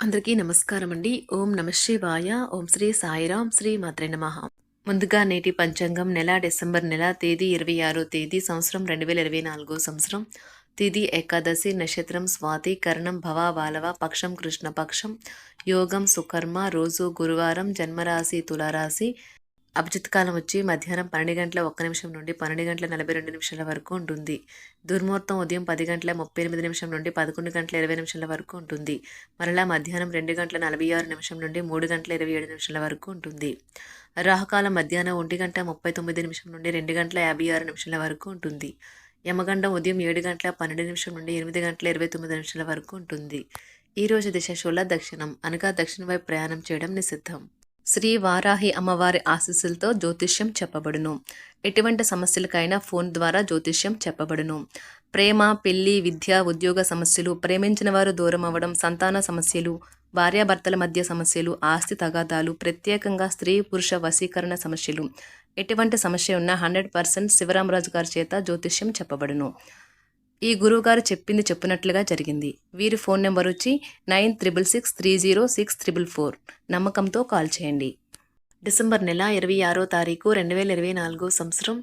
అందరికీ నమస్కారం అండి ఓం నమ శివాయ. ఓం శ్రీ సాయిరాం. శ్రీ మాత్రే నమ. ముందుగా నేటి పంచాంగం నెల డిసెంబర్ నెల తేదీ ఇరవై ఆరో తేదీ సంవత్సరం రెండు వేల ఇరవై నాలుగో సంవత్సరం. తిథి ఏకాదశి నక్షత్రం స్వాతి కర్ణం భవ బాలవ పక్షం కృష్ణపక్షం యోగం సుకర్మ రోజు గురువారం జన్మరాశి తులారాశి. అభిజిత్ కాలం వచ్చి మధ్యాహ్నం పన్నెండు గంటల ఒక్క నిమిషం నుండి పన్నెండు గంటల నలభై రెండు నిమిషాల వరకు ఉంటుంది. దుర్ముహూర్తం ఉదయం పది గంటల ముప్పై ఎనిమిది నిమిషం నుండి పదకొండు గంటల ఇరవై నిమిషాల వరకు ఉంటుంది. మరలా మధ్యాహ్నం రెండు గంటల నలభై ఆరు నిమిషం నుండి మూడు గంటల ఇరవై ఏడు నిమిషాల వరకు ఉంటుంది. రాహుకాలం మధ్యాహ్నం ఒంటి గంట ముప్పై తొమ్మిది నిమిషం నుండి రెండు గంటల యాభై ఆరు నిమిషాల వరకు ఉంటుంది. యమగండం ఉదయం ఏడు గంటల పన్నెండు నిమిషం నుండి ఎనిమిది గంటల ఇరవై తొమ్మిది నిమిషాల వరకు ఉంటుంది. ఈ రోజు దిశ శూల దక్షిణం. అనగా దక్షిణ వైపు ప్రయాణం చేయడం నిషిద్ధం. శ్రీ వారాహి అమ్మవారి ఆశీస్సులతో జ్యోతిష్యం చెప్పబడును. ఎటువంటి సమస్యలకైనా ఫోన్ ద్వారా జ్యోతిష్యం చెప్పబడును. ప్రేమ పెళ్ళి విద్య ఉద్యోగ సమస్యలు ప్రేమించిన వారు దూరం అవ్వడం సంతాన సమస్యలు భార్యాభర్తల మధ్య సమస్యలు ఆస్తి తగాదాలు ప్రత్యేకంగా స్త్రీ పురుష వశీకరణ సమస్యలు. ఎటువంటి సమస్య ఉన్నా హండ్రెడ్ పర్సెంట్ శివరామరాజు గారి చేత జ్యోతిష్యం చెప్పబడును. ఈ గురువుగారు చెప్పింది చెప్పినట్లుగా జరిగింది. వీరి ఫోన్ నెంబర్ వచ్చి nine triple six three zero six triple four. నమ్మకంతో కాల్ చేయండి. డిసెంబర్ నెల ఇరవై ఆరో తారీఖు రెండు వేల ఇరవై నాలుగో సంవత్సరం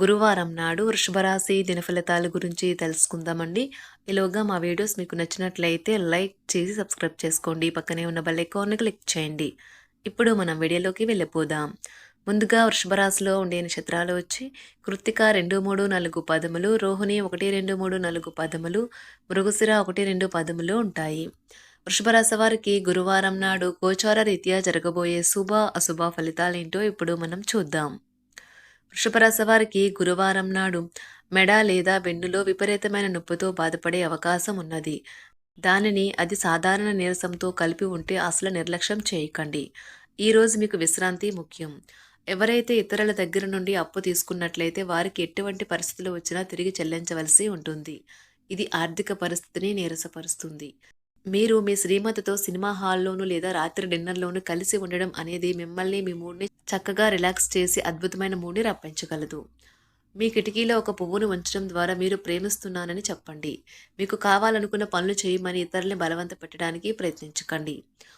గురువారం నాడు వృషభరాశి దినఫలితాల గురించి తెలుసుకుందామండి. ఇలాగా మా వీడియోస్ మీకు నచ్చినట్లయితే లైక్ చేసి సబ్స్క్రైబ్ చేసుకోండి. పక్కనే ఉన్న బెల్ ఐకాన్ని క్లిక్ చేయండి. ఇప్పుడు మనం వీడియోలోకి వెళ్ళిపోదాం. ముందుగా వృషభరాశిలో ఉండే నక్షత్రాలు వచ్చి కృత్తిక రెండు మూడు నాలుగు పదములు రోహిణి ఒకటి రెండు మూడు నాలుగు పదములు మృగశిర ఒకటి రెండు పదములు ఉంటాయి. వృషభరాశి వారికి గురువారం నాడు గోచార రీత్యా జరగబోయే శుభ అశుభ ఫలితాలేంటో ఇప్పుడు మనం చూద్దాం. వృషభరాశి వారికి గురువారం నాడు మెడ లేదా వెన్నులో విపరీతమైన నొప్పితో బాధపడే అవకాశం ఉన్నది. దానిని అది సాధారణ నీరసంతో కలిపి ఉంటే అసలు నిర్లక్ష్యం చేయకండి. ఈరోజు మీకు విశ్రాంతి ముఖ్యం. ఎవరైతే ఇతరుల దగ్గర నుండి అప్పు తీసుకున్నట్లయితే వారికి ఎటువంటి పరిస్థితులు వచ్చినా తిరిగి చెల్లించవలసి ఉంటుంది. ఇది ఆర్థిక పరిస్థితిని నీరసపరుస్తుంది. మీరు మీ శ్రీమతితో సినిమా హాల్లోనూ లేదా రాత్రి డిన్నర్లోనూ కలిసి ఉండడం అనేది మిమ్మల్ని మీ మూడ్ని చక్కగా రిలాక్స్ చేసి అద్భుతమైన మూడ్ని రప్పించగలదు. మీ కిటికీలో ఒక పువ్వును ఉంచడం ద్వారా మీరు ప్రేమిస్తున్నానని చెప్పండి. మీకు కావాలనుకున్న పనులు చేయమని ఇతరుల్ని బలవంత పెట్టడానికి ప్రయత్నించకండి.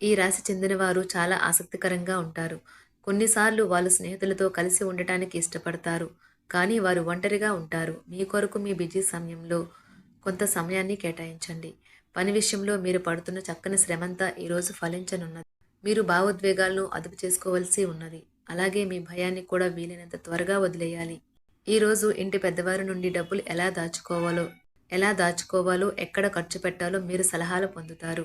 ఈ రాశి చెందిన వారు చాలా ఆసక్తికరంగా ఉంటారు. కొన్నిసార్లు వాళ్ళు స్నేహితులతో కలిసి ఉండటానికి ఇష్టపడతారు. కానీ వారు ఒంటరిగా ఉంటారు. మీ కొరకు మీ బిజీ సమయంలో కొంత సమయాన్ని కేటాయించండి. పని విషయంలో మీరు పడుతున్న చక్కని శ్రమంతా ఈరోజు ఫలించనున్నది. మీరు భావోద్వేగాలను అదుపు చేసుకోవాల్సి ఉన్నది. అలాగే మీ భయాన్ని కూడా వీలైనంత త్వరగా వదిలేయాలి. ఈరోజు ఇంటి పెద్దవారి నుండి డబ్బులు ఎలా దాచుకోవాలో ఎలా దాచుకోవాలో ఎక్కడ ఖర్చు పెట్టాలో మీరు సలహాలు పొందుతారు.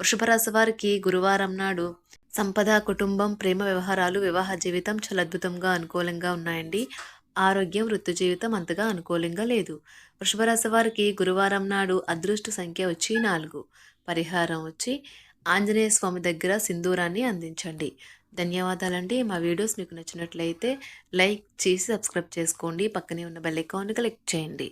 వృషభరాశి వారికి గురువారం నాడు సంపద కుటుంబం ప్రేమ వ్యవహారాలు వివాహ జీవితం చాలా అద్భుతంగా అనుకూలంగా ఉన్నాయండి. ఆరోగ్యం వృత్తి జీవితం అంతగా అనుకూలంగా లేదు. వృషభరాశి వారికి గురువారం నాడు అదృష్ట సంఖ్య వచ్చి నాలుగు. పరిహారం వచ్చి ఆంజనేయ స్వామి దగ్గర సింధూరాన్ని అందించండి. ధన్యవాదాలండి. మా వీడియోస్ మీకు నచ్చినట్లయితే లైక్ చేసి సబ్స్క్రైబ్ చేసుకోండి. పక్కనే ఉన్న బెల్ ఐకాన్ క్లిక్ చేయండి.